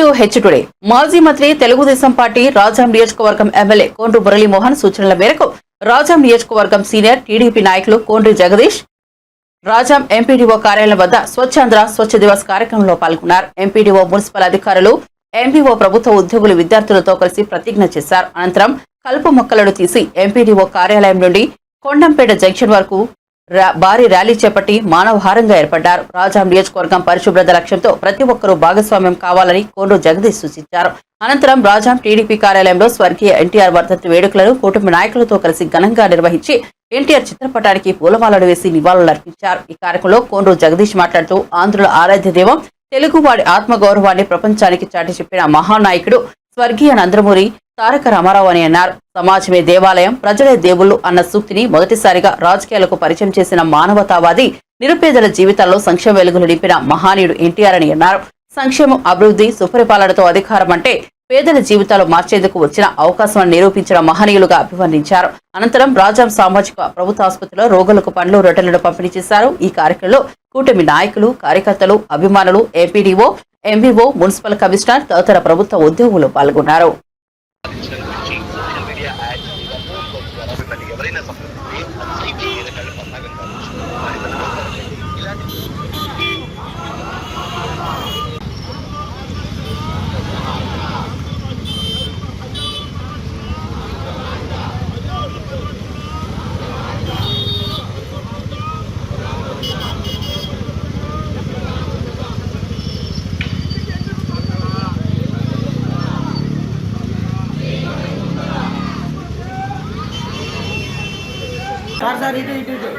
To H today. మాజీ మంత్రి Telugu Desam party Rajam నియోజకవర్గం ఎమ్మెల్యే కోండ్రు మురళీమోహన్ సూచనల మేరకు రాజాం నియోజకవర్గం సీనియర్ టీడీపీ నాయకులు కోండ్రి జగదీష్ రాజాం ఎంపీడీఓ కార్యాలయం వద్ద స్వచ్ఛాంధ్ర స్వచ్ఛ దివస్ కార్యక్రమంలో పాల్గొన్నారు. ఎంపీడీఓ మున్సిపల్ అధికారులు ఎంపీఓ ప్రభుత్వ ఉద్యోగులు విద్యార్థులతో కలిసి ప్రతిజ్ఞ చేశారు. అనంతరం కలుపు మొక్కలను తీసి ఎంపీడీఓ కార్యాలయం నుండి కొండంపేట జంక్షన్ వరకు భారీ ర్యాలీ చేపట్టి మానవహారంగా ఏర్పడ్డారు. రాజాం నియోజకవర్గం పరిశుభ్రత లక్ష్యంతో ప్రతి ఒక్కరూ భాగస్వామ్యం కావాలని కోండు జగదీష్ సూచించారు. అనంతరం రాజాం టీడీపీ కార్యాలయంలో స్వర్గీయ ఎన్టీఆర్ వర్ధంతి వేడుకలను కుటుంబ నాయకులతో కలిసి ఘనంగా నిర్వహించి ఎన్టీఆర్ చిత్రపటానికి పూలమాలలు వేసి నివాళులర్పించారు ఈ కార్యక్రమంలో కోండ్రు జగదీష్ మాట్లాడుతూ ఆంధ్రుల ఆరాధ్య దైవం తెలుగువాడి ఆత్మగౌరవాన్ని ప్రపంచానికి చాటి చెప్పిన మహానాయకుడు స్వర్గీయ నందమూరి తారక రామారావు అని అన్నారు. సమాజమే దేవాలయం ప్రజలే దేవుళ్ళు అన్న సూక్తిని మొదటిసారిగా రాజకీయాలకు పరిచయం చేసిన మానవతావాది నిరుపేదల జీవితాల్లో సంక్షేమ వెలుగులు నింపిన మహానీయుడు ఎన్టీఆర్ అని అన్నారు. సంక్షేమం అభివృద్ధి సుపరిపాలనతో అధికారం అంటే పేదల జీవితాలు మార్చేందుకు వచ్చిన అవకాశం నిరూపించిన మహనీయులుగా అభివర్ణించారు. అనంతరం రాజాం సామాజిక ప్రభుత్వ ఆసుపత్రిలో రోగులకు పండ్లు రొట్టెలను పంపిణీ చేశారు. ఈ కార్యక్రమంలో కూటమి నాయకులు కార్యకర్తలు అభిమానులు ఏపీడీఓ ఎంబీఓ మున్సిపల్ కమిషనర్ తదితర ప్రభుత్వ ఉద్యోగులు పాల్గొన్నారు. Mali ka rin, nasa Philippines, sa Ibigay na kalapag. Sir sir ఇటు ఇటు ఇటు